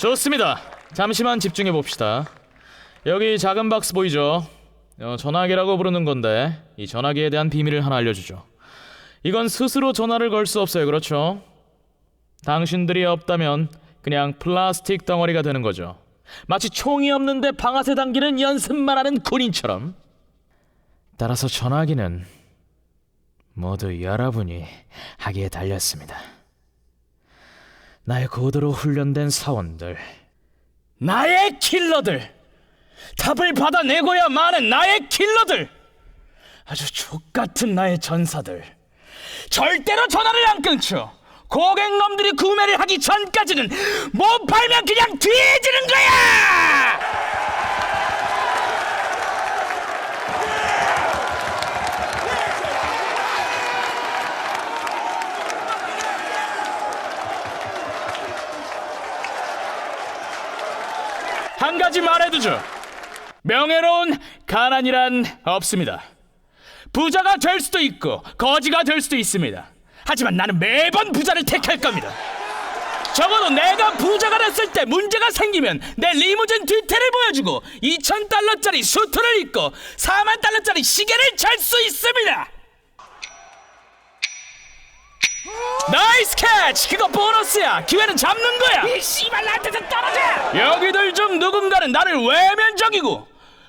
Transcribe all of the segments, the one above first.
좋습니다. 잠시만 집중해 봅시다. 여기 작은 박스 보이죠? 어, 전화기라고 부르는 건데 이 전화기에 대한 비밀을 하나 알려주죠. 이건 스스로 전화를 걸 수 없어요. 그렇죠? 당신들이 없다면 그냥 플라스틱 덩어리가 되는 거죠. 마치 총이 없는데 방아쇠 당기는 연습만 하는 군인처럼. 따라서 전화기는 모두 여러분이 하기에 달렸습니다. 나의 고도로 훈련된 사원들, 나의 킬러들, 답을 받아내고야 마는 나의 킬러들, 아주 족같은 나의 전사들, 절대로 전화를 안 끊죠. 고객놈들이 구매를 하기 전까지는 못 팔면 그냥 뒤지는 거야! 한 가지 말해두죠. 명예로운 가난이란 없습니다. 부자가 될 수도 있고 거지가 될 수도 있습니다. 하지만 나는 매번 부자를 택할 겁니다. 적어도 내가 부자가 됐을 때 문제가 생기면 내 리무진 뒤태를 보여주고 2,000달러짜리 수트를 입고 4만 달러짜리 시계를 찰수 있습니다. 나이스 캐치! 그거 보너스야! 기회는 잡는 거야! 이 씨발 나한테서 떨어져! 여기들 중 누군가는 나를 외면적이고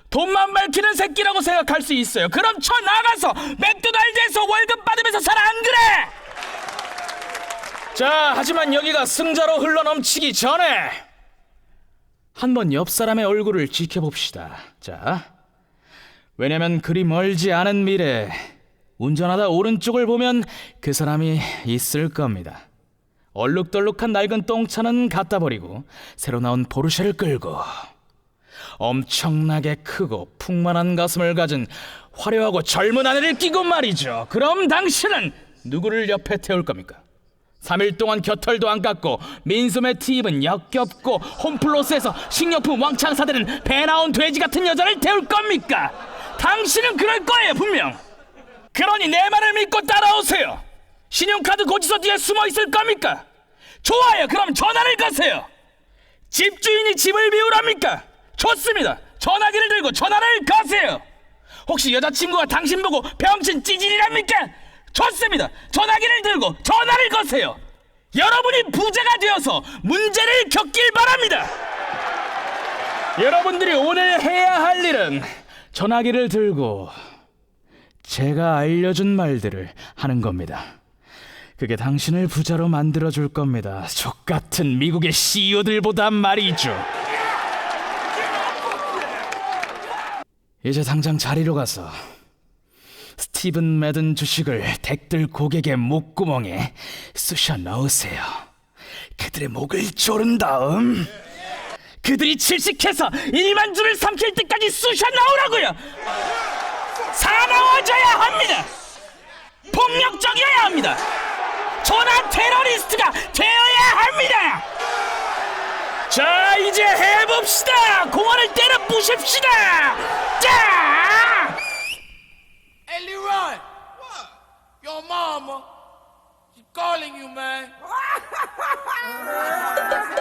돈만 밝히는 새끼라고 생각할 수 있어요. 그럼 쳐 나가서 맥도날드에서 월급 받으면서 살아 안 그래? 자, 하지만 여기가 승자로 흘러넘치기 전에 한번 옆 사람의 얼굴을 지켜봅시다. 자, 왜냐면 그리 멀지 않은 미래 운전하다 오른쪽을 보면 그 사람이 있을 겁니다. 얼룩덜룩한 낡은 똥차는 갖다 버리고 새로 나온 포르쉐를 끌고 엄청나게 크고 풍만한 가슴을 가진 화려하고 젊은 아내를 끼고 말이죠. 그럼 당신은 누구를 옆에 태울 겁니까? 3일 동안 겨털도 안 깎고 민소매 티 입은 역겹고 홈플러스에서 식료품 왕창 사대는 배 나온 돼지 같은 여자를 태울 겁니까? 당신은 그럴 거예요 분명. 그러니 내 말을 믿고 따라오세요. 신용카드 고지서 뒤에 숨어 있을 겁니까? 좋아요. 그럼 전화를 거세요. 집주인이 집을 비우랍니까? 좋습니다. 전화기를 들고 전화를 거세요. 혹시 여자친구가 당신 보고 병신 찌질이랍니까? 좋습니다. 전화기를 들고 전화를 거세요. 여러분이 부자가 되어서 문제를 겪길 바랍니다. 여러분들이 오늘 해야 할 일은 전화기를 들고 제가 알려준 말들을 하는 겁니다. 그게 당신을 부자로 만들어 줄 겁니다. 족 같은 미국의 CEO들보다 말이죠. 이제 당장 자리로 가서 스티븐 매든 주식을 덱들 고객의 목구멍에 쑤셔 넣으세요. 그들의 목을 조른 다음 그들이 질식해서 1만 줄을 삼킬 때까지 쑤셔 넣으라고요. 사나워져야 합니다. 폭력적이어야 합니다. 전화 테러리스트가 되어야 합니다. 자 이제 해봅시다. 공원을 때려 부십시다. 자. Ellie Run. What? Your mama. she calling you, man.